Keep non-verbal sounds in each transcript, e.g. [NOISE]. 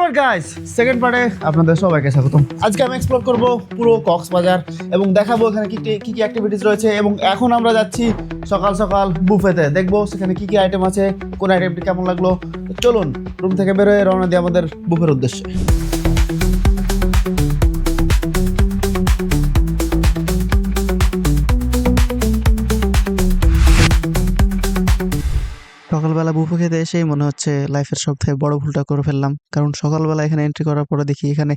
Alright guys second পার্টে আপনাদের সবাইকে স্বাগতম। আজকে আমি এক্সপ্লোর করব পুরো কক্সবাজার এবং দেখাবো এখানে কি কি কি অ্যাক্টিভিটিস রয়েছে এবং এখন আমরা যাচ্ছি সকাল সকাল বুফেতে দেখব সেখানে কি কি আইটেম আছে, কোন আইটেমটি কেমন লাগল। চলুন রুম থেকে বেরোয় রওনা দিয়ে আমাদের বুফের উদ্দেশ্যে। বুফে খেতে এসেই মনে হচ্ছে লাইফের সব থেকে বড় ভুলটা করে ফেললাম। কারণ সকালবেলা এখানে এন্ট্রি করার পরে দেখি এখানে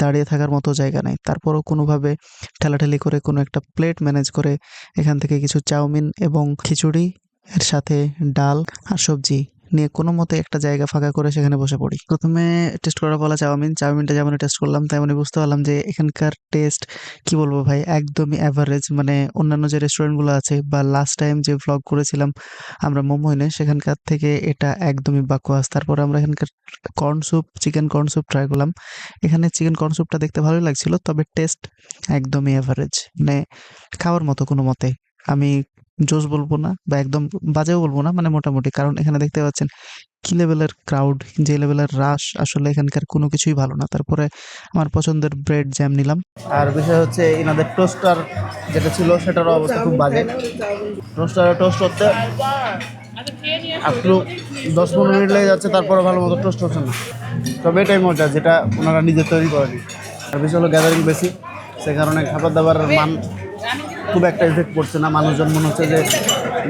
দাঁড়িয়ে থাকার মতো জায়গা নেই। তারপরও কোনোভাবে ঠেলাঠেলি করে কোনো একটা প্লেট ম্যানেজ করে এখান থেকে কিছু চাউমিন এবং খিচুড়ি, এর সাথে ডাল আর সবজি নিয়ে কোনো মতে একটা জায়গা ফাঁকা করে সেখানে বসে পড়ি। প্রথমে টেস্ট করার বলা চাউমিন চাউমিনটা যেমন টেস্ট করলাম তেমনই বুঝতে পারলাম যে এখানকার টেস্ট কি বলব ভাই, একদমই অ্যাভারেজ মানে অন্যান্য যে রেস্টুরেন্টগুলো আছে বা লাস্ট টাইম যে ভ্লগ করেছিলাম আমরা মোমোইনে সেখানকার থেকে এটা একদমই বাকোয়াস। তারপরে আমরা এখানকার corn soup chicken corn soup try করলাম। এখানে চিকেন কর্ন স্যুপটা দেখতে ভালোই লাগছিল, তবে টেস্ট একদমই অ্যাভারেজ মানে খাওয়ার মতো কোনো মতে। আমি জোস বলব না বা একদম বাজেও বলব না মানে মোটামুটি। কারণ এখানে দেখতে পাচ্ছেন কি লেভেলের ক্রাউড যে লেভেলের রাশ আসলে এখানকার কোনো কিছুই ভালো না। তারপরে আমার পছন্দের ব্রেড জ্যাম নিলাম। আর বিষয় হচ্ছে এনাদের টোস্টার যেটা ছিল, সেটার অবস্থা খুব বাজে। টোস্টারে টোস্ট করতে একটু দশ পনেরো মিনিট লেগে যাচ্ছে, তারপরে ভালো মতো টোস্ট হচ্ছে না। তবে এটাই মজা, যেটা ওনারা নিজে তৈরি করেনি। আর বিষয় হলো গ্যাদারিং বেশি, সে কারণে খাবার দাবারের মান খুব একটা এফেক্ট পড়ছে না। মানুষজন মনে হচ্ছে যে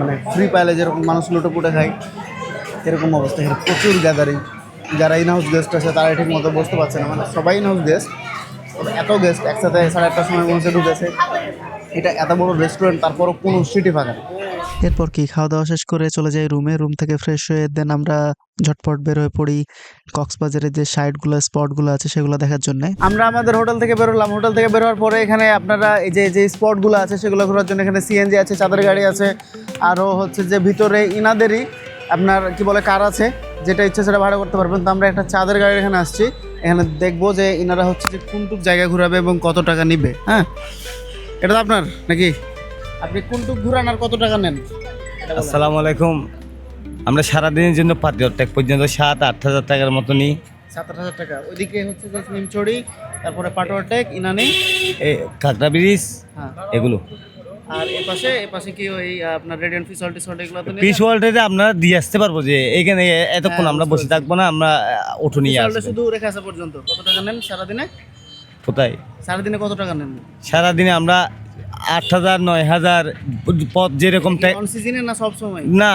মানে ফ্রি পাইলে যেরকম মানুষ লুটো পুটে খায়, এরকম অবস্থা। এখানে প্রচুর গ্যাদারিং যারা ইন হাউস গেস্ট আছে তারা ঠিক মতো বসতে পারছে না। মানে সবাই ইন হাউস গেস্ট এত গেস্ট একসাথে সাড়ে আটটার সময় পৌঁছে ঢুকেছে। এটা এত বড় রেস্টুরেন্ট তারপরও কোনো সিটি ফাঁকা এরপর কি? খাওয়া দাওয়া শেষ করে চলে যাই রুমে। রুম থেকে ফ্রেশ হয়ে দেন আমরা ঝটপট বের হয়ে পড়ি কক্সবাজারের যে সাইডগুলো স্পটগুলো আছে সেগুলো দেখার জন্য। আমরা আমাদের হোটেল থেকে বেরোলাম হোটেল থেকে বেরোয়ার পরে এখানে আপনারা এই যে যে স্পটগুলো আছে সেগুলো ঘোরার জন্য এখানে সিএনজি আছে, চাঁদের গাড়ি আছে, আরও হচ্ছে যে ভিতরে ইনাদেরই আপনার কি বলে কার আছে, যেটা ইচ্ছে সেটা ভাড়া করতে পারবেন। তো আমরা একটা চাঁদের গাড়ি এখানে আসছি। এখানে দেখব যে ইনারা হচ্ছে যে কোনটুক জায়গা ঘুরাবে এবং কত টাকা নিবে। হ্যাঁ? এটা তো আপনার নাকি? আপনি কোনটুক ঘুরান আর কত টাকা নেন? আসসালামু আলাইকুম। আমরা সারাদিনের জন্য পাতি অর্ধেক পর্যন্ত সাত আট হাজার টাকার মতো নিই সাত আট হাজার টাকা। ওইদিকে হচ্ছে যে নিমচড়ি তারপরে পাটোয়ার টেক ইনানি। এই কাঁকড়া ব্রিজ হ্যাঁ। এগুলো। আর এ পাশে এ পাশে কি ওই আপনার রেডিয়ান ফিস সল্টি সল্ট এগুলো তো পিস ওয়ার্ল্ডে আপনারা দিয়ে আসতে পারব যে এখানে এতক্ষণ হ্যাঁ, আমরা বসে থাকব না আমরা উঠো নিয়ে আসব। শুধু রেখে আসা পর্যন্ত। কত টাকা নেন সারাদিনে? কোথায়? সারাদিনে কত টাকা নেন? সারাদিনে আমরা আট হাজার নয় হাজার পথ যেরকম না সব সময়? না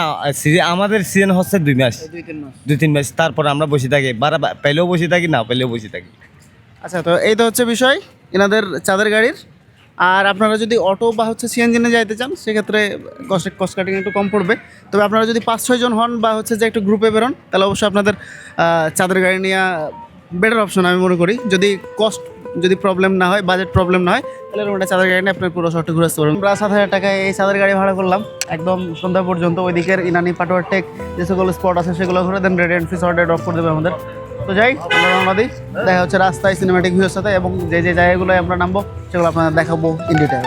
আমাদের সিজন হচ্ছে দুই মাস। দুই তিন মাস। তারপর আমরা বসে থাকি। বারা পেলেও বসে থাকি না পেলেও বসে থাকি। আচ্ছা তো এই তো হচ্ছে বিষয়। এনাদের চাঁদের গাড়ির। আর আপনারা যদি অটো বা হচ্ছে সিএনজিনে যাইতে চান সেক্ষেত্রে কস্ট কস্ট কাটিং একটু কম পড়বে। তবে আপনারা যদি পাঁচ ছয় জন হন বা হচ্ছে যে একটু গ্রুপে বেরোন তাহলে অবশ্যই আপনাদের চাঁদের গাড়ি নেওয়া বেটার অপশন আমি মনে করি। যদি কস্ট যদি প্রবলেম না হয় বাজেট প্রবলেম না হয়, তাহলে একটা চাঁদের গাড়ি নিয়ে আপনার পুরো শহরটি ঘুরে আসতে পারবেন। আমরা সাত হাজার টাকায় এই চাঁদের গাড়ি ভাড়া করলাম। একদম সন্ধ্যা পর্যন্ত ওইদিকের ইনানি, পাটোয়ার টেক যে সকল স্পট আছে সেগুলো ঘুরে দেন red and fees order drop করে দেবে আমাদের। তো যাই, আমরা দেখা হচ্ছে রাস্তায় সিনেমাটিক ভিউর সাথে এবং যে যে জায়গাগুলোয় আমরা নামবো, সেগুলো আপনাদের দেখাবো ইন ডিটেল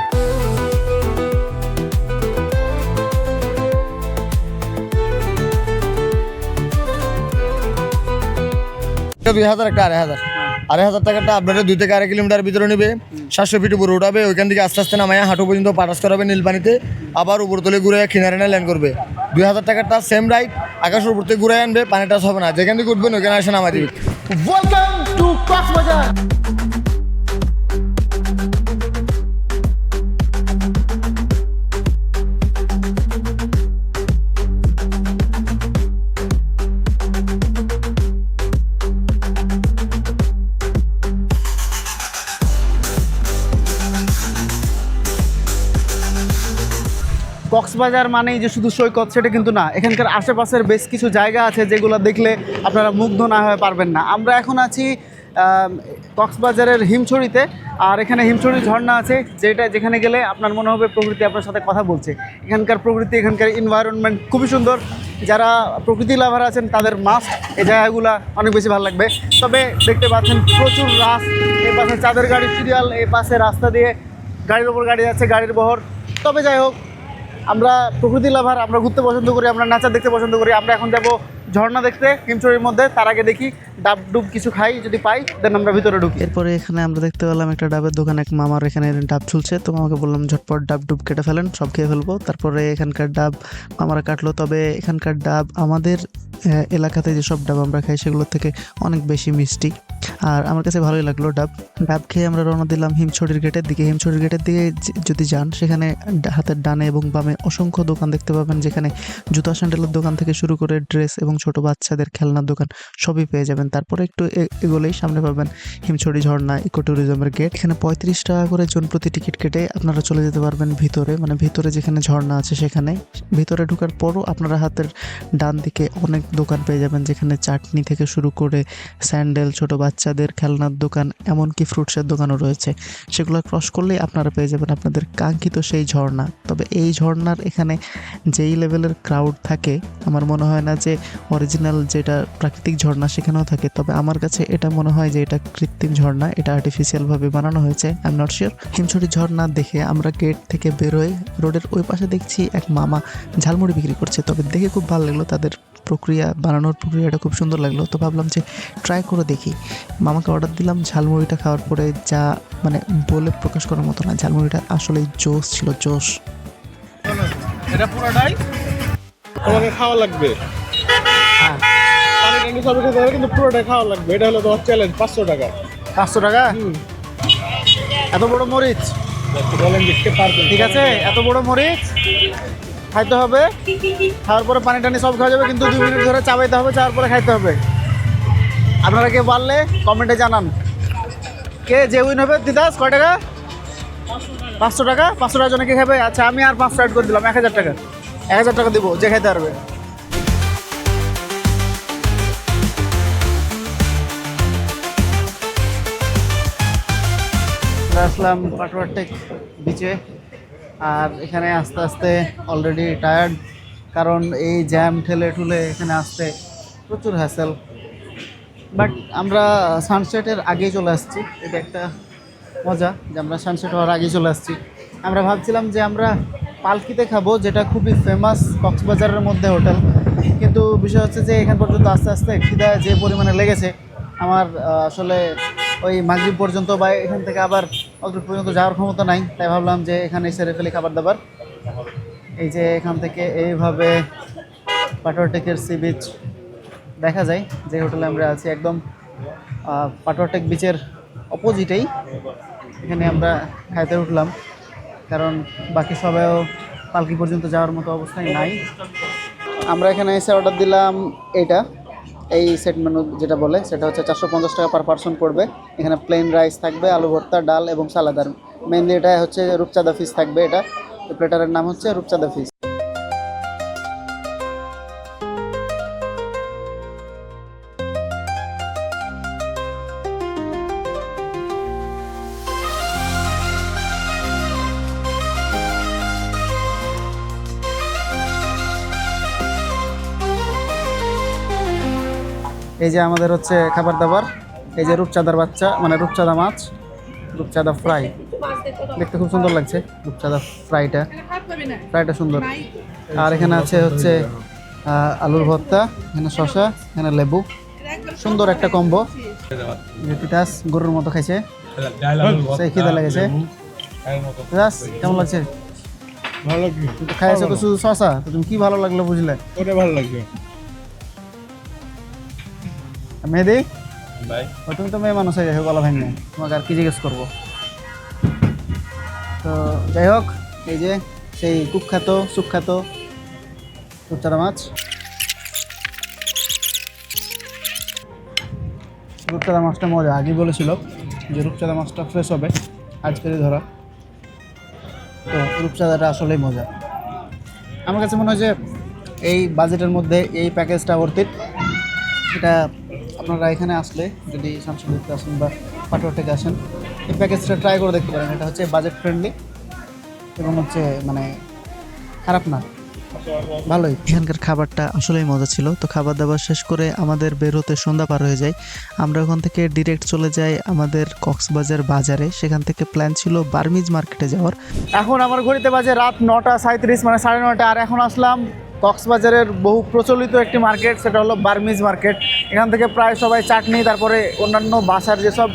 দুই হাজার, একটা আড়াই হাজার। আড়াই হাজার টাকাটা আপনারা দুই থেকে আড়াই কিলোমিটার ভিতরে নেবে। সাতশো ফিট উপরে উঠাবে ওইখান থেকে আস্তে আস্তে নামায় হাঁটু পর্যন্ত পাটাস করাবে নীলপানিতে আবার উপর তলে ঘুরে কিনারে না ল্যান্ড করবে। দুই হাজার টাকাটা সেম রাইড আকাশের উপর থেকে ঘুরে আনবে পানি টাচ হবে না। যেখান থেকে উঠবেন ওইখানে আসে নামাই দিবে। ওয়েলকাম টু কক্সবাজার কক্সবাজার মানেই যে শুধু সৈকত, সেটা কিন্তু না। এখানকার আশেপাশের বেশ কিছু জায়গা আছে যেগুলো দেখলে আপনারা মুগ্ধ না হয়ে পারবেন না। আমরা এখন আছি কক্সবাজারের হিমছড়িতে, আর এখানে হিমছড়ি ঝর্ণা আছে, যেটা যেখানে গেলে আপনার মনে হবে প্রকৃতি আপনার সাথে কথা বলছে। এখানকার প্রকৃতি, এখানকার এনভায়রনমেন্ট খুবই সুন্দর। যারা প্রকৃতি লাভার আছেন, তাদের মাস্ট এই জায়গাগুলো অনেক বেশি ভালো লাগবে। তবে দেখতে পাচ্ছেন প্রচুর রাস এই পাশে চাঁদের গাড়ি সিরিয়াল, এই পাশে রাস্তা দিয়ে গাড়ির ওপর গাড়ি যাচ্ছে, গাড়ির বহর। তবে যাই হোক আমরা প্রকৃতি লাভার, আমরা ঘুরতে পছন্দ করি, আমরা নাচার দেখতে পছন্দ করি। আমরা এখন যাব ঝর্ণা দেখতে হিমচুরির মধ্যে। তার আগে দেখি, ডাব ডুব কিছু খাই, যদি পাই দেন আমরা ভিতরে ঢুকি। এরপরে এখানে আমরা দেখতে পেলাম একটা ডাবের দোকান, এক মামার এখানে ডাব ঝুলছে। তো মামাকে বললাম, ঝটপট ডাব ডুব কেটে ফেলেন, সব খেয়ে ফেলব। তারপরে এখানকার ডাব মামারা কাটলো। তবে এখানকার ডাব আমাদের এলাকাতে যেসব ডাব আমরা খাই, সেগুলোর থেকে অনেক বেশি মিষ্টি। আর আমার কাছে ভালোই লাগল ডাব। ডাব খেয়ে আমরা রওনা দিলাম হিমছড়ির গেটের দিকে। হিমছড়ির গেটের দিকে যদি যান, সেখানে হাতের ডানে এবং বামে অসংখ্য দোকান দেখতে পাবেন, যেখানে জুতা স্যান্ডেলের দোকান থেকে শুরু করে ড্রেস এবং ছোট বাচ্চাদের খেলনার দোকান সবই পেয়ে যাবেন। তারপরে একটু এগোলেই সামনে পাবেন হিমছড়ি ঝর্ণা ইকো ট্যুরিজমের গেট। এখানে পঁয়ত্রিশ টাকা করে জন প্রতি টিকিট কেটে আপনারা চলে যেতে পারবেন ভিতরে। মানে ভিতরে যেখানে ঝর্ণা আছে সেখানে। ভিতরে ঢোকার পরও আপনারা হাতের ডান দিকে অনেক দোকান পেয়ে যাবেন, যেখানে চাটনি থেকে শুরু করে স্যান্ডেল, ছোট বাচ্চাদের খেলনার দোকান, এমনকি ফ্রুটসের দোকানও রয়েছে। সেগুলো ক্রস করলেই আপনারা পেয়ে যাবেন আপনাদের কাঙ্ক্ষিত সেই ঝর্ণা। তবে এই ঝর্ণার এখানে যেই লেভেলের ক্রাউড থাকে, আমার মনে হয় না যে অরিজিনাল যেটা প্রাকৃতিক ঝর্ণা সেখানেও থাকে। তবে আমার কাছে এটা মনে হয় যে এটা কৃত্রিম ঝর্ণা, এটা আর্টিফিশিয়ালভাবে বানানো হয়েছে I am not sure Himchhari ঝর্ণা দেখে আমরা গেট থেকে বেরোই রোডের ওই পাশে দেখছি এক মামা ঝালমুড়ি বিক্রি করছে। তবে দেখে খুব ভালো লাগল তাদের প্রক্রিয়া বানানোর প্রক্রিয়াটা খুব সুন্দর লাগল। তো ভাবলাম যে ট্রাই করে দেখি। মামাকে অর্ডার দিলাম ঝালমুড়িটা খাওয়ার পরে যা মানে বলে প্রকাশ করার মতো না ঝালমুড়িটা আসলেই জোশ ছিল জোশ। এটা পুরোটাই তোমাকে খাওয়া লাগবে। পানি সবই খেতে হবে কিন্তু পুরোটাই খাওয়া লাগবে। এটা হলো তোমার চ্যালেঞ্জ পাঁচশো টাকা। পাঁচশো টাকা? এত বড় মরিচ? বলেন দেখতে পারবেন। ঠিক আছে এত বড় মরিচ? খাইতে হবে। খাওয়ার পরে পানি টানি সব খাওয়া যাবে, কিন্তু দুই মিনিট ধরে চাবাইতে হবে চাওয়ার পরে খাইতে হবে। আপনারা কে পারলে কমেন্টে জানান। কে যে উইন হবে, দিদাস, কয় টাকা? পাঁচশো টাকা? পাঁচশো টাকা জন্য কে খাবে? আচ্ছা আমি আর পাঁচশো অ্যাড করে দিলাম, এক হাজার টাকা। এক হাজার টাকা দিব, যে খাইতে পারবে। আসলাম পাটওয়ারটেক বিচে। আর এখানে আস্তে আস্তে অলরেডি টায়ার্ড কারণ এই জ্যাম ঠেলে ঠুলে এখানে আসতে প্রচুর হ্যাসেল বাট আমরা সানসেটের আগেই চলে আসছি, এটা একটা মজা যে আমরা সানসেট হওয়ার আগেই চলে আসছি। আমরা ভাবছিলাম যে আমরা পালকিতে খাব, যেটা খুবই ফেমাস কক্সবাজারের মধ্যে হোটেল কিন্তু বিষয় হচ্ছে যে এখান পর্যন্ত আস্তে আস্তে খিদা যে পরিমাণে লেগেছে, আমার আসলে ওই মাগরিব পর্যন্ত বা এখান থেকে আবার অত পর্যন্ত যাওয়ার ক্ষমতা নাই, তাই ভাবলাম যে এখানে সেরে ফেলি খাবার দাবার। এই যে এখান থেকে এইভাবে পাটোয়াটেকের সি বিচ দেখা যায়, যে হোটেলে আমরা আছি একদম পাটোয়াটেক বিচের অপোজিটেই। এখানে আমরা খাইতে উঠলাম, কারণ বাকি সবাইও পালকি পর্যন্ত যাওয়ার মতো অবস্থায় নাই। আমরা এখানে এসে অর্ডার দিলাম এইটা এই সেট মেনু যেটা বলে, সেটা হচ্ছে চারশো পঞ্চাশ টাকা পার পার্সন পড়বে। এখানে প্লেন রাইস থাকবে, আলু ভর্তা, ডাল এবং সালাদার মেনলি এটা হচ্ছে রূপচাঁদা ফিস থাকবে এটা। প্লেটারের নাম হচ্ছে রূপচাঁদা ফিস এই যে আমাদের হচ্ছে খাবার দাবার এই যে রূপচাঁদার বাচ্চা মানে রূপচাঁদা মাছ রূপচাঁদা ফ্রাই। দেখতে খুব সুন্দর লাগছে রূপচাঁদা ফ্রাইটা। ফ্রাইটা সুন্দর। আর এখানে আছে হচ্ছে আলুর ভর্তা এখানে শসা এখানে লেবু। সুন্দর একটা কম্বো। পিতাস গরুর মতো খাইছে। সেই খিদে লেগেছে। পিতাস কেমন লাগছে? ভালো খাইছো তো শুধু শসা? তো তুমি কি ভালো লাগল বুঝলে? ওটা ভালো লাগবে। মেহেদি? ভাই। ও তুমি তো মেয়ে মানুষ হয়ে গেছো গলা ভেঙে। তোমাকে আর কি জিজ্ঞেস করব? তো যাই হোক এই যে সেই কুখ্যাত সুখ্যাত রূপচাঁদা মাছ। রূপচাঁদা মাছটা মজা আগে বলেছিল যে রূপচাঁদা মাছটা ফ্রেশ হবে আজকেরই ধরা। তো রূপচাঁদাটা আসলেই মজা। আমার কাছে মনে হয় যে এই বাজেটের মধ্যে এই প্যাকেজটা অর্থিত এটা আপনারা এখানে আসলে যদি শামসুল দেখতে আসেন বা পাটোয়া থেকে আসেন এই প্যাকেজটা ট্রাই করে দেখতে পারেন। এটা হচ্ছে বাজেট ফ্রেন্ডলি এবং হচ্ছে মানে খারাপ না। ভালোই। এখানকার খাবারটা আসলেই মজা ছিল। তো খাবার দাবার শেষ করে আমাদের বের হতে সন্ধ্যা পার হয়ে যায়। আমরা ওখান থেকে ডিরেক্ট চলে যাই আমাদের কক্সবাজার বাজারে। সেখান থেকে প্ল্যান ছিল বার্মিজ মার্কেটে যাওয়ার। এখন আমার ঘড়িতে বাজে রাত নটা সাঁত্রিশ মানে সাড়ে নটা আর এখন আসলাম কক্সবাজারের বহু প্রচলিত একটি মার্কেট, সেটা হলো বার্মিজ মার্কেট। এখান থেকে প্রায় সবাই চাটনি, তারপরে অন্যান্য বাসার যেসব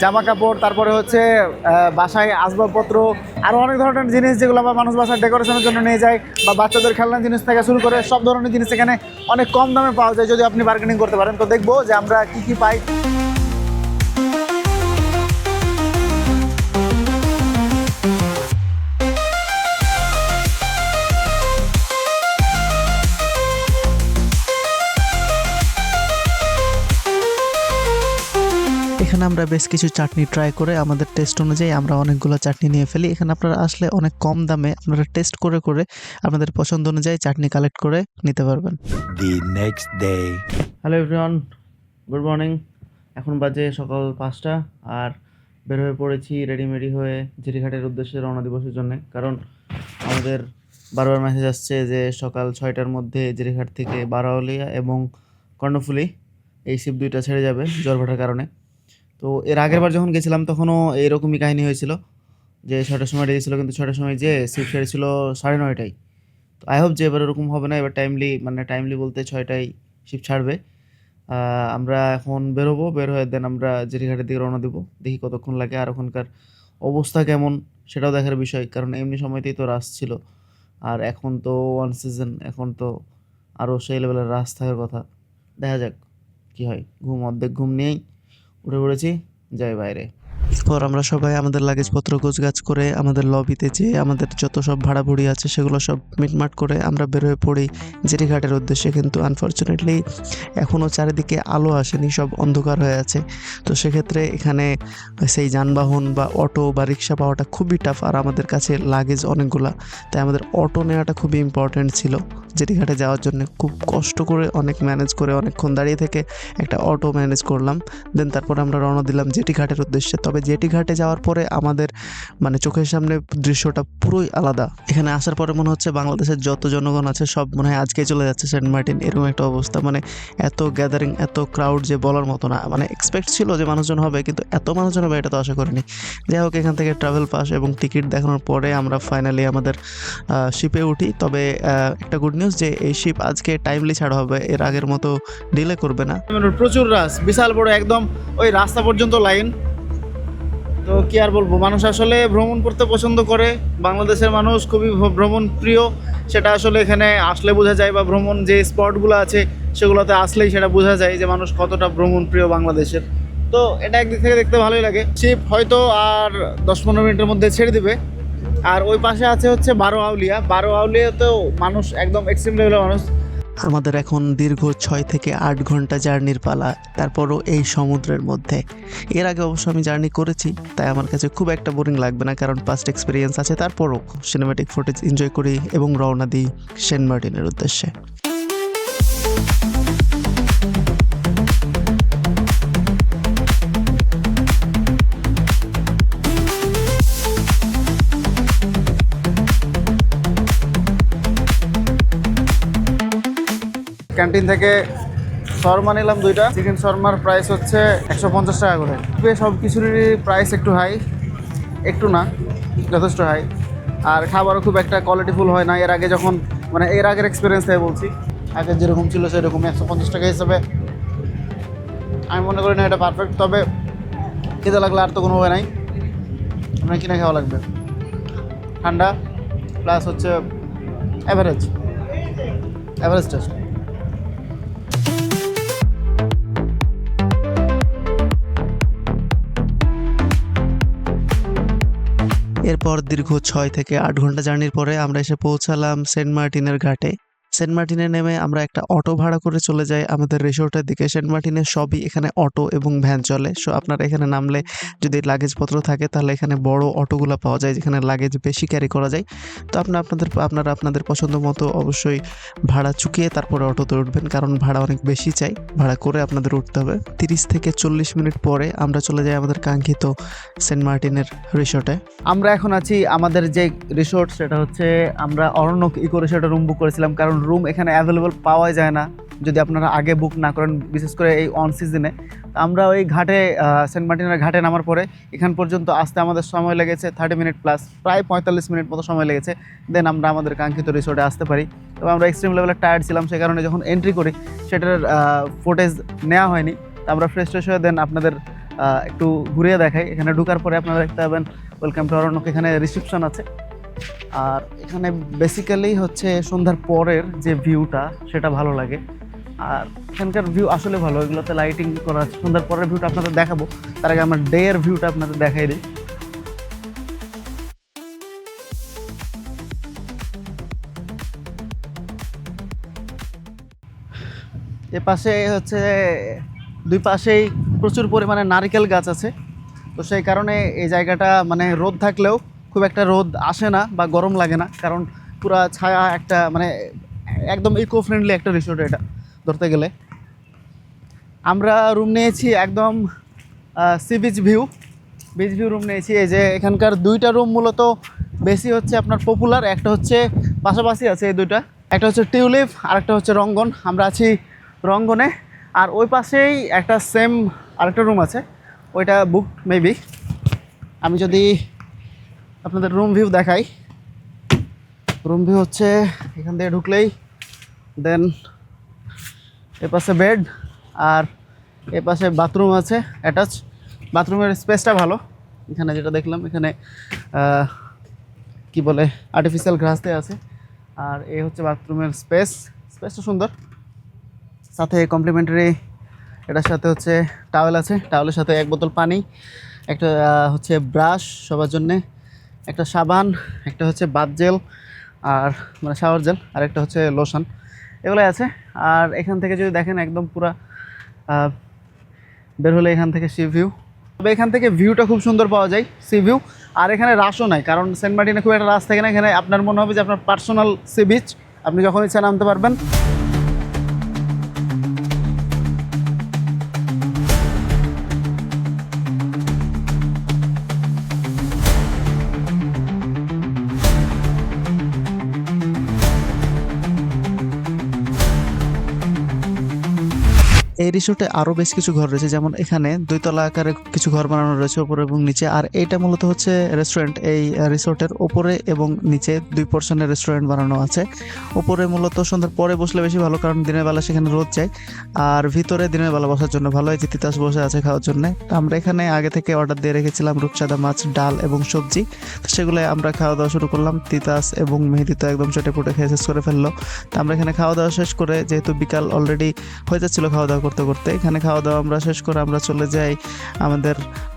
জামা কাপড় তারপরে হচ্ছে বাসায় আসবাবপত্র আরও অনেক ধরনের জিনিস যেগুলো আবার মানুষ বাসার ডেকোরেশনের জন্য নিয়ে যায় বা বাচ্চাদের খেলনার জিনিস থেকে শুরু করে সব ধরনের জিনিস এখানে অনেক কম দামে পাওয়া যায় যদি আপনি বার্গেনিং করতে পারেন। তো দেখব যে আমরা কী কী পাই। এখানে আমরা বেশ কিছু চাটনি ট্রাই করে আমাদের টেস্ট অনুযায়ী আমরা অনেকগুলো চাটনি নিয়ে ফেলি। এখানে আপনারা আসলে অনেক কম দামে আপনারা টেস্ট করে করে আপনাদের পছন্দ অনুযায়ী চাটনি কালেক্ট করে নিতে পারবেন। The next day hello everyone good morning এখন বাজে সকাল পাঁচটা আর বের হয়ে পড়েছি রেডিমেডি হয়ে জিরিঘাটের উদ্দেশ্যে রওনা দিবসের জন্য। কারণ আমাদের বারবার মেসেজ আসছে যে সকাল ছয়টার মধ্যে জিরিঘাট থেকে বারাউলিয়া এবং কর্ণফুলি এই শিপ দুইটা ছেড়ে যাবে জ্বর ভাটার কারণে। তো এর আগের বার যখন গেছিলাম, তখনও এরকমই কাহিনী হয়েছিল যে ছটার সময় দিয়েছিল কিন্তু ছটার সময় যে শিপ ছেড়েছিল সাড়ে নয়টায়। তো আই হোপ যে এবার ওরকম হবে না, এবার টাইমলি মানে টাইমলি বলতে ছয়টায় শিপ ছাড়বে। আমরা এখন বেরোবো, বের হয়ে দেন আমরা জেরিঘাটের দিকে রওনা দেবো, দেখি কতক্ষণ লাগে আর ওখানকার অবস্থা কেমন, সেটাও দেখার বিষয়, কারণ এমনি সময়তেই তো রাস ছিল। আর এখন তো ওয়ান সিজন এখন তো আরও সেই লেভেলের রাস থাকার কথা। দেখা যাক কী হয়, ঘুম অর্ধেক ঘুম নিয়েই উঠে পড়েছি যাই বাইরে। এরপর আমরা সবাই আমাদের লাগেজপত্র গোছগাছ করে আমাদের লবিতে যে আমাদের যত সব ভাড়া ভুড়ি আছে সেগুলো সব মিটমাট করে আমরা বের হয়ে পড়ি জেরিঘাটের উদ্দেশ্যে। কিন্তু আনফর্চুনেটলি এখনও চারিদিকে আলো আসেনি, সব অন্ধকার হয়ে আছে। তো সেক্ষেত্রে এখানে সেই যানবাহন বা অটো বা রিক্সা পাওয়াটা খুবই টাফ আর আমাদের কাছে লাগেজ অনেকগুলা। তাই আমাদের অটো নেওয়াটা খুবই ইম্পর্ট্যান্ট ছিল। জেরিঘাটে যাওয়ার জন্য খুব কষ্ট করে অনেক ম্যানেজ করে অনেকক্ষণ দাঁড়িয়ে থেকে একটা অটো ম্যানেজ করলাম। দেন তারপরে আমরা রওনা দিলাম জেটি ঘাটের উদ্দেশ্যে। তবে জেটি ঘাটে যাওয়ার পরে আমাদের মানে চোখের সামনে দৃশ্যটা পুরোই আলাদা। এখানে আসার পরে মনে হচ্ছে বাংলাদেশের যত জনগণ আছে সব মনে হয় আজকেই চলে যাচ্ছে সেন্ট মার্টিন। এরকম একটা অবস্থা। মানে এত গ্যাদারিং এত ক্রাউড যে বলার মতো না। মানে এক্সপেক্ট ছিল যে মানুষজন হবে, কিন্তু এত মানুষজন হবে এটা তো আশা করিনি। যাই হোক, এখান থেকে ট্রাভেল পাস এবং টিকিট দেখানোর পরে আমরা ফাইনালি আমাদের শিপে উঠি। তবে একটা গুড নিউজ যে এই শিপ আজকে টাইমলি ছাড়া হবে। এর আগের মতো ডিলে করবে না। প্রচুর রাস বিশাল বড় একদম ওই রাস্তা পর্যন্ত লাইন তো কি আর বলব? মানুষ আসলে ভ্রমণ করতে পছন্দ করে। বাংলাদেশের মানুষ খুবই ভ্রমণ প্রিয়। সেটা আসলে এখানে আসলে বোঝা যায় বা ভ্রমণ যে স্পটগুলো আছে, সেগুলোতে আসলেই সেটা বোঝা যায় যে মানুষ কতটা ভ্রমণ প্রিয় বাংলাদেশের। তো এটা একদিক থেকে দেখতে ভালোই লাগে। শিপ হয়তো আর দশ পনেরো মিনিটের মধ্যে ছেড়ে দিবে। আর ওই পাশে আছে হচ্ছে বারো আউলিয়া বারো আউলিয়াতেও মানুষ একদম এক্সট্রিম লেভেলের মানুষ। আমাদের এখন দীর্ঘ ছয় থেকে আট ঘণ্টা জার্নির পালা, তারপরও এই সমুদ্রের মধ্যে। এর আগে অবশ্য আমি জার্নি করেছি, তাই আমার কাছে খুব একটা বোরিং লাগবে না, কারণ পাস্ট এক্সপিরিয়েন্স আছে, তারপরও সিনেমাটিক ফুটেজ এনজয় করি এবং রওনা দিই সেন্ট মার্টিনের উদ্দেশ্যে। ক্যান্টিন থেকে শর্মা নিলাম দুইটা। চিকেন শর্মার প্রাইস হচ্ছে একশো পঞ্চাশ টাকা করে। সব কিছুরই প্রাইস একটু হাই একটু না, যথেষ্ট হাই আর খাবারও খুব একটা কোয়ালিটিফুল হয় না। এর আগে যখন মানে এর আগের এক্সপিরিয়েন্স থেকে বলছি, আগে যেরকম ছিল সেরকম একশো পঞ্চাশ টাকা হিসাবে। আমি মনে করি না এটা পারফেক্ট তবে খেতে লাগলে আর তো কোনো উপায় নাই। আপনার কিনে খাওয়া লাগবে। ঠান্ডা প্লাস হচ্ছে অ্যাভারেজ অ্যাভারেজ টেস্ট এরপর দীর্ঘ ছয় থেকে আট ঘণ্টা জার্নির পরে আমরা এসে পৌঁছালাম সেন্ট মার্টিনের ঘাটে। সেন্ট মার্টিনে নেমে আমরা একটা অটো ভাড়া করে চলে যাই আমাদের রিসোর্টের দিকে। সেন্ট মার্টিনের সবই এখানে অটো এবং ভ্যান চলে। সো আপনারা এখানে নামলে যদি লাগেজপত্র থাকে তাহলে এখানে বড় অটোগুলো পাওয়া যায় যেখানে লাগেজ বেশি ক্যারি করা যায়। তো আপনার আপনাদের আপনারা আপনাদের পছন্দ মতো অবশ্যই ভাড়া চুকিয়ে তারপরে অটোতে উঠবেন কারণ ভাড়া অনেক বেশি চাই। ভাড়া করে আপনাদের উঠতে হবে। তিরিশ থেকে চল্লিশ মিনিট পরে আমরা চলে যাই আমাদের কাঙ্ক্ষিত সেন্ট মার্টিনের রিসোর্টে আমরা এখন আছি আমাদের যে রিসোর্ট সেটা হচ্ছে আমরা অরণ্যক ইকো রিসোর্টে রুম বুক করেছিলাম কারণ রুম এখানে অ্যাভেলেবল পাওয়া যায় না। যদি আপনারা আগে বুক না করেন, বিশেষ করে এই অন সিজনে আমরা ওই ঘাটে সেন্ট মার্টিনের ঘাটে নামার পরে এখান পর্যন্ত আসতে আমাদের সময় লেগেছে থার্টি মিনিট প্লাস প্রায় পঁয়তাল্লিশ মিনিট মতো সময় লেগেছে। দেন আমরা আমাদের কাঙ্ক্ষিত রিসোর্টে আসতে পারি। তবে আমরা এক্সট্রিম লেভেলে টায়ার্ড ছিলাম, সে কারণে যখন এন্ট্রি করি, সেটার ফুটেজ নেওয়া হয়নি। তো আমরা ফ্রেশ ট্রেশ হয়ে দেন আপনাদের একটু ঘুরিয়ে দেখাই। এখানে ঢোকার পরে আপনারা দেখতে পাবেন ওয়েলকাম টু অরণ্যক এখানে রিসেপশন আছে। আর এখানে বেসিক্যালি হচ্ছে সন্ধ্যার পরের যে ভিউটা সেটা ভালো লাগে। আর এখানকার ভিউ আসলে ভালো, এগুলোতে লাইটিং করা আছে। সন্ধ্যার পরের ভিউটা আপনাদের দেখাবো। তার আগে আমার ডে এর ভিউটা আপনাদের দেখাই দিই। এ পাশে হচ্ছে, দুই পাশেই প্রচুর পরিমাণে নারকেল গাছ আছে। তো সেই কারণে এই জায়গাটা মানে রোদ থাকলেও খুব একটা রোদ আসে না বা গরম লাগে না, কারণ পুরা ছায়া একটা মানে একদম ইকো ফ্রেন্ডলি একটা রিসোর্ট এটা, ধরতে গেলে। আমরা রুম নিয়েছি একদম sea beach view beach view room নিয়েছি। এই যে এখানকার দুইটা রুম মূলত বেশি হচ্ছে আপনার পপুলার একটা হচ্ছে পাশাপাশি আছে এই দুইটা। একটা হচ্ছে টিউলিপ আর একটা হচ্ছে রঙ্গন। আমরা আছি রঙ্গনে, আর ওই পাশেই একটা সেম আরেকটা রুম আছে, ওইটা বুক মেবি আমি যদি আপনাদের রুম ভিউ দেখাই। রুম ভিউ হচ্ছে এখান থেকে ঢুকলেই দেন এ পাশে বেড আর এ পাশে বাথরুম আছে অ্যাটাচ বাথরুমের স্পেসটা ভালো। এখানে যেটা দেখলাম, এখানে কি বলে আর্টিফিশিয়াল ঘাস দেওয়া আছে। আর এ হচ্ছে বাথরুমের স্পেস স্পেসটা সুন্দর। সাথে কমপ্লিমেন্টারি এটার সাথে হচ্ছে টাওয়েল আছে। টাওয়েলের সাথে এক বোতল পানি, একটা হচ্ছে ব্রাশ সবার জন্যে। একটা সাবান, একটা হচ্ছে বাথ জেল আর মানে শাওয়ার জেল আর একটা হচ্ছে লোশন এগুলোই আছে। আর এখান থেকে যদি দেখেন একদম পুরা বের হলে এখান থেকে সি ভিউ তবে এখান থেকে ভিউটা খুব সুন্দর পাওয়া যায় সি ভিউ আর এখানে রাশও নাই, কারণ সেন্ট মার্টিনে খুব একটা রাস থাকে না। এখানে আপনার মনে হবে যে আপনার পার্সোনাল সি বিচ আপনি যখন ইচ্ছা নামতে পারবেন। রিসোর্টে আরও বেশ কিছু ঘর রয়েছে, যেমন এখানে দুইতলা আকারে কিছু ঘর বানানো রয়েছে উপরে এবং নিচে। আর এইটা মূলত হচ্ছে রেস্টুরেন্ট এই রিসোর্টের ওপরে এবং নিচে দুই পোর্শনের রেস্টুরেন্ট বানানো আছে। উপরে মূলত সন্ধ্যার পরে বসলে বেশি ভালো, কারণ দিনের বেলা সেখানে রোদ যায়। আর ভিতরে দিনের বেলা বসার জন্য ভালো হয় তিতাস বসে আছে খাওয়ার জন্য। আমরা এখানে আগে থেকে অর্ডার দিয়ে রেখেছিলাম রূপচাঁদা মাছ, ডাল এবং সবজি। সেগুলো আমরা খাওয়া দাওয়া শুরু করলাম। তিতাস এবং মেহেদি তো একদম চটে পুটে খেয়ে শেষ করে ফেলল। তো আমরা এখানে খাওয়া দাওয়া শেষ করে, যেহেতু বিকাল অলরেডি হয়ে যাচ্ছিল, খাওয়া দাওয়া করতে করতে এখানে খাওয়া দাওয়া আমরা শেষ করে আমরা চলে যাই আমাদের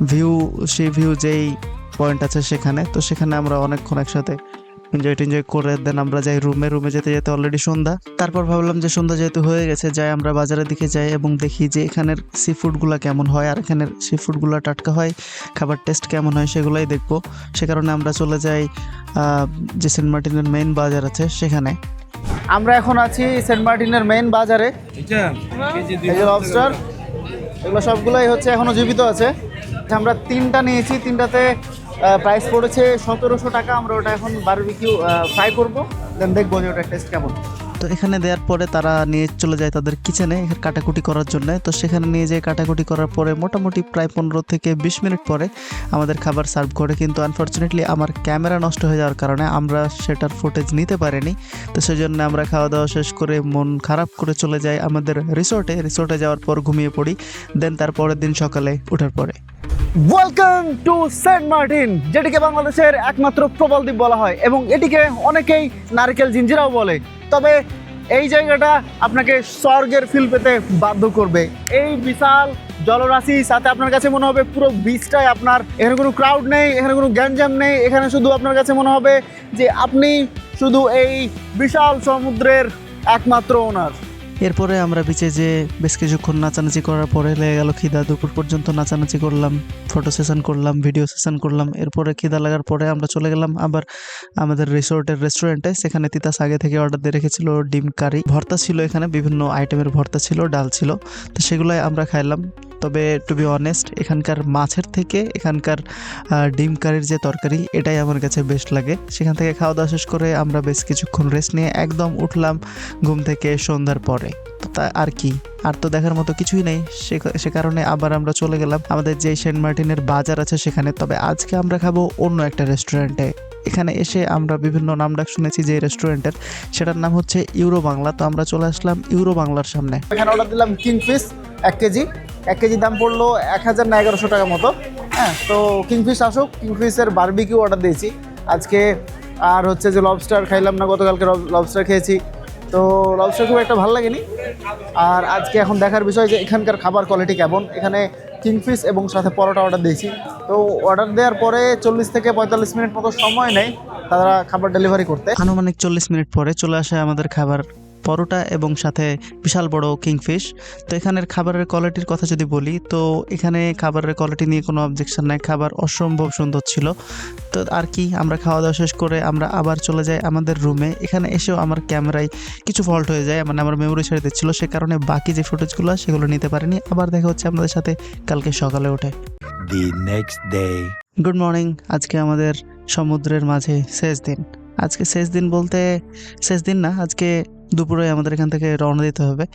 ভিউ সেই ভিউ যেই পয়েন্ট আছে সেখানে। তো সেখানে আমরা অনেকক্ষণ একসাথে এনজয় টেনজয় করে দেন আমরা যাই রুমে রুমে যেতে যেতে অলরেডি সন্ধ্যা। তারপর ভাবলাম যে সন্ধ্যা যেহেতু হয়ে গেছে, যাই আমরা বাজারের দিকে যাই এবং দেখি যে এখানের সি ফুডগুলো কেমন হয় আর এখানের সি ফুডগুলো টাটকা হয়, খাবার টেস্ট কেমন হয় সেগুলোই দেখব। সে কারণে আমরা চলে যাই যে সেন্ট মার্টিনের মেইন বাজার আছে সেখানে। আমরা এখন আছি সেন্ট মার্টিনের মেইন বাজারে। লবস্টার এগুলো সবগুলোই হচ্ছে এখনও জীবিত আছে। আমরা তিনটা নিয়েছি তিনটাতে প্রাইস পড়েছে সতেরোশো টাকা আমরা ওটা এখন বারবিকিউ ফ্রাই করব দেন দেখব যে ওটা টেস্ট কেমন। তো এখানে দেওয়ার পরে তারা নিয়ে চলে যায় তাদের কিচেনে কাটাকুটি করার জন্য। তো সেখানে নিয়ে যেয়ে কাটাকুটি করার পরে মোটামুটি প্রায় পনেরো থেকে বিশ মিনিট পরে আমাদের খাবার সার্ভ করে। কিন্তু আনফর্চুনেটলি আমার ক্যামেরা নষ্ট হয়ে যাওয়ার কারণে আমরা সেটার ফুটেজ নিতে পারিনি। তো সেই জন্য আমরা খাওয়া দাওয়া শেষ করে মন খারাপ করে চলে যাই আমাদের রিসোর্টে রিসোর্টে যাওয়ার পর ঘুমিয়ে পড়ি। দেন তারপরের দিন সকালে ওঠার পরে। ওয়েলকাম টু সেন্ট মার্টিন যেটিকে বাংলাদেশের একমাত্র প্রবল দ্বীপ বলা হয় এবং এটিকে অনেকেই নারকেল জিঞ্জিরাও বলে। তবে এই জায়গাটা আপনাকে স্বর্গের ফিল পেতে বাধ্য করবে। এই বিশাল জলরাশি সাথে আপনার কাছে মনে হবে পুরো বিচটাই আপনার। এখানে কোনো ক্রাউড নেই, এখানে কোনো গ্যাঞ্জাম নেই, এখানে শুধু আপনার কাছে মনে হবে যে আপনি শুধু এই বিশাল সমুদ্রের একমাত্র ওনার এরপরে আমরা বিচে যে বেশ কিছুক্ষণ নাচানাচি করার পরে লেগে গেল খিদা, দুপুর পর্যন্ত নাচানাচি করলাম ফটো সেশন করলাম ভিডিও সেশন করলাম, এরপরে খিদা লাগার পরে আমরা চলে গেলাম আবার আমাদের রিসোর্টের রেস্টুরেন্টে সেখানে তিতাস আগে থেকে অর্ডার দিয়ে রেখেছিল ডিম, কারি। ভর্তা ছিল এখানে, বিভিন্ন আইটেমের ভর্তা ছিল, ডাল ছিল, তো সেগুলোই আমরা খাইলাম। তবে টু বি অনেস্ট এখানকার মাছের থেকে এখানকার ডিম কারির যে তরকারি, এটাই আমার কাছে বেস্ট লাগে। সেখান থেকে খাওয়া দাওয়া শেষ করে আমরা বেশ কিছুক্ষণ রেস্ট নিয়ে একদম উঠলাম ঘুম থেকে সন্ধ্যার পরে। তো আর কি? আর তো দেখার মতো কিছুই নেই। সে কারণে আবার আমরা চলে গেলাম। আমাদের যে সেন্ট মার্টিনের বাজার আছে সেখানে। তবে আজকে আমরা খাব অন্য একটা রেস্টুরেন্টে এখানে এসে আমরা বিভিন্ন নাম ডাক শুনেছি যে রেস্টুরেন্টের সেটার নাম হচ্ছে ইউরো বাংলা তো আমরা চলে আসলাম ইউরো বাংলার সামনে। এখানে অর্ডার দিলাম কিংফিশ এক কেজি। এক কেজি দাম পড়ল এক হাজার না এগারোশো টাকা মতো। হ্যাঁ তো কিংফিশ আসুক, কিংফিশের বারবিকিউ অর্ডার দিয়েছি। আজকে আর হচ্ছে যে লবস্টার খাইলাম না, গতকালকে লবস্টার খেয়েছি। তো লবস্টার খুব একটা ভালো লাগেনি। আর আজকে এখন দেখার বিষয় যে এখানকার খাবার কোয়ালিটি কেমন। এখানে কিংফিশ এবং সাথে পরোটা অর্ডার দিয়েছি। তো অর্ডার দেওয়ার পরে চল্লিশ থেকে পঁয়তাল্লিশ মিনিট মতো সময় নেয় তারা খাবার ডেলিভারি করতে। আনুমানিক চল্লিশ মিনিট পরে চলে আসে আমাদের খাবার পরোটা এবং সাথে বিশাল বড় কিংফিশ। তো এখানের খাবারের কোয়ালিটির কথা যদি বলি তো এখানে খাবারের কোয়ালিটি নিয়ে কোনো অবজেকশন নাই। খাবার অসম্ভব সুন্দর ছিল। তো আর কি আমরা খাওয়া দাওয়া শেষ করে আমরা আবার চলে যাই আমাদের রুমে এখানে এসেও আমার ক্যামেরায় কিছু ফল্ট হয়ে যায় মানে আমার মেমোরি ছেড়ে দিচ্ছিল। সে কারণে বাকি যে ফুটেজগুলো সেগুলো নিতে পারিনি। আবার দেখা হচ্ছে আমাদের সাথে কালকে সকালে উঠে। The next day. Good morning আজকে আমাদের সমুদ্রের মাঝে শেষ দিন। আজকে শেষ দিন বলতে শেষ দিন না আজকে দুপুরে আমাদের এখান থেকে রওনা দিতে হবে।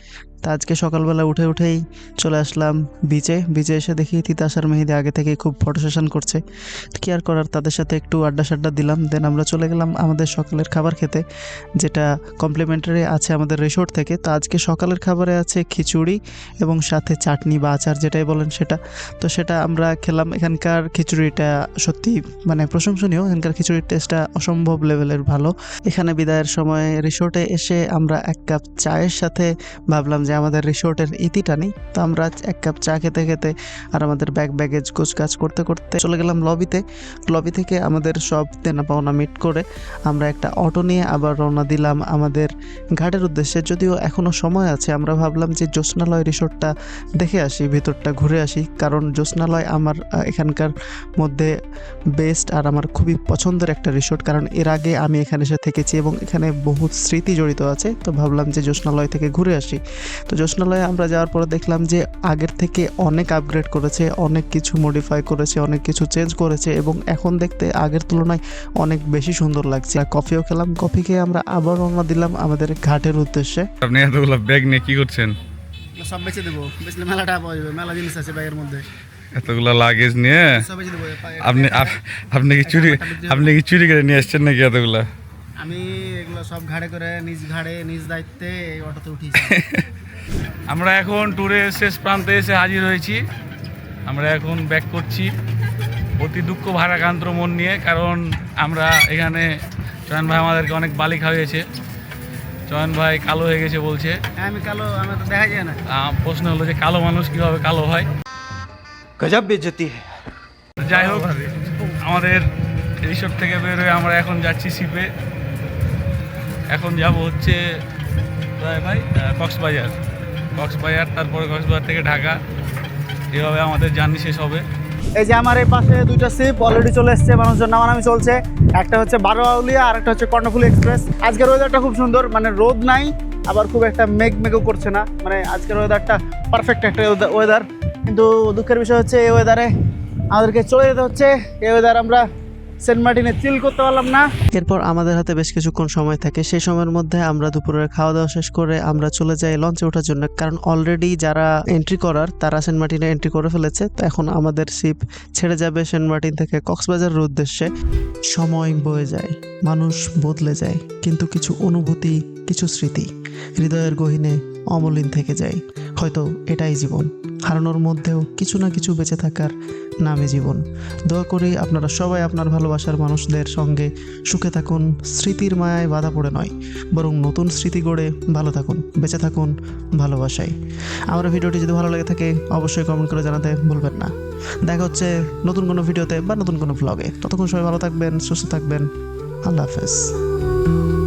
তা আজকে সকালবেলা উঠে উঠেই চলে আসলাম বিচে বিচে এসে দেখি তিতাস আর মেহেদি আগে থেকে খুব ফটো সেশন করছে। কি আর করার, তাদের সাথে একটু আড্ডা সাড্ডা দিলাম। দেন আমরা চলে গেলাম আমাদের সকালের খাবার খেতে, যেটা কমপ্লিমেন্টারি আছে আমাদের রিসোর্ট থেকে। তো আজকে সকালের খাবারে আছে খিচুড়ি এবং সাথে চাটনি বা আচার যেটাই বলেন সেটা। তো সেটা আমরা খেলাম। এখানকার খিচুড়িটা সত্যি মানে প্রশংসনীয়। এখানকার খিচুড়ির টেস্টটা অসম্ভব লেভেলের ভালো। এখানে বিদায়ের সময় রিসোর্টে এসে আমরা এক কাপ চায়ের সাথে ভাবলাম যে আমাদের রিসোর্টের ইতিটা নেই, তো আমরা এক কাপ চা খেতে খেতে আর আমাদের ব্যাগ ব্যাগেজ গোছগাছ করতে করতে চলে গেলাম লবিতে। লবি থেকে আমাদের সব দেনা পাওনা মিট করে আমরা একটা অটো নিয়ে আবার রওনা দিলাম আমাদের ঘাটের উদ্দেশ্যে। যদিও এখনও সময় আছে, আমরা ভাবলাম যে জ্যোৎস্নালয় রিসোর্টটা দেখে আসি, ভিতরটা ঘুরে আসি। কারণ জ্যোৎস্নালয় আমার এখানকার মধ্যে বেস্ট আর আমার খুবই পছন্দের একটা রিসোর্ট। কারণ এর আগে আমি এখানে এসে থেকেছি এবং এখানে বহু স্মৃতি জড়িত আছে, তো ভাবলাম যে জ্যোৎস্নালয় থেকে ঘুরে আসি। তো জ্যোৎস্নালয়ে আমরা যাওয়ার পরে দেখলাম যে আগের থেকে অনেক আপগ্রেড করেছে অনেক কিছু মডিফাই করেছে অনেক কিছু চেঞ্জ করেছে এবং এখন দেখতে আগের তুলনায় অনেক বেশি সুন্দর লাগছে। আর কফিও খেলাম কফি খেয়ে আমরা আবার রওনা দিলাম আমাদের ঘাটের উদ্দেশ্যে। আপনি এতগুলো ব্যাগ নিয়ে কি করছেন? সব বেঁচে দেবো। বেচলে মেলা টাকা পাওয়া যাবে মেলা জিনিস আছে ব্যাগের মধ্যে। এতগুলো লাগেজ নিয়ে? সব বেঁচে দেবো। আপনি আপনি কি চুরি আপনি কি চুরি করে নিয়ে আসছেন নাকি এতগুলা? আমি এগুলো সব ঘাড়ে করে নিজ ঘাড়ে নিজ দায়িত্বে এই অটোতে উঠিয়েছি। [LAUGHS] আমরা এখন ট্যুরের শেষ প্রান্তে এসে হাজির হয়েছি। আমরা এখন ব্যাক করছি অতি দুঃখ ভাড়াকান্ত মন নিয়ে কারণ আমরা এখানে চয়ন ভাই আমাদেরকে অনেক বালি খাওয়িয়েছে। চয়ন ভাই কালো হয়ে গেছে বলছে। হ্যাঁ, আমি কালো আমার তো দেখা যায় না। প্রশ্ন হলো যে কালো মানুষ কীভাবে কালো হয়? গজাব বেজতি যাই হোক আমাদের রিসোর্ট থেকে বেরোয় আমরা এখন যাচ্ছি শিপে। এখন যাব হচ্ছে ভাই কক্সবাজার। কক্সবাজার, তারপরে কক্সবাজার থেকে ঢাকা। এভাবে আমাদের জার্নি শেষ হবে। এই যে আমার এই পাশে দুইটা সিপ অলরেডি চলে এসছে, মানুষজন নামানামি চলছে। একটা হচ্ছে বারো আউলিয়া আর একটা হচ্ছে কর্ণফুলি এক্সপ্রেস আজকের ওয়েদারটা খুব সুন্দর মানে রোদ নাই, আবার খুব একটা মেঘ মেঘও করছে না। মানে আজকের ওয়েদারটা পারফেক্ট একটা ওয়েদার কিন্তু দুঃখের বিষয় হচ্ছে, এই ওয়েদারে আমাদেরকে চলে যেতে হচ্ছে। এই ওয়েদার আমরা সেন্ট মার্টিনে চিল করতে পারলাম না। এরপর আমাদের হাতে বেশ কিছুক্ষণ সময় থাকে। সেই সময়ের মধ্যে আমরা দুপুরের খাওয়া দাওয়া শেষ করে আমরা চলে যাই লঞ্চে ওঠার জন্য। কারণ অলরেডি যারা এন্ট্রি করার, তারা সেন্ট মার্টিনে এন্ট্রি করে ফেলেছে। তো এখন আমাদের শিপ ছেড়ে যাবে সেন্ট মার্টিন থেকে কক্সবাজারের উদ্দেশ্যে। সময় বয়ে যায়, মানুষ বদলে যায়, কিন্তু কিছু অনুভূতি, কিছু স্মৃতি হৃদয়ের গহীনে অমলিন থেকে যায়। হয়তো এটাই জীবন, হারানোর মধ্যেও কিছু না কিছু বেঁচে থাকার নামে জীবন। দোয়া করি আপনারা সবাই আপনার ভালোবাসার মানুষদের সঙ্গে সুখে থাকুন, স্মৃতির মায়ায় বাধা পড়ে নয়, বরং নতুন স্মৃতি গড়ে ভালো থাকুন, বেঁচে থাকুন ভালোবাসায়। আমার ভিডিওটি যদি ভালো লেগে থাকে, অবশ্যই কমেন্ট করে জানাতে ভুলবেন না। দেখা হচ্ছে নতুন কোনো ভিডিওতে বা নতুন কোনো ব্লগে ততক্ষণ সবাই ভালো থাকবেন, সুস্থ থাকবেন। আল্লাহ হাফেজ।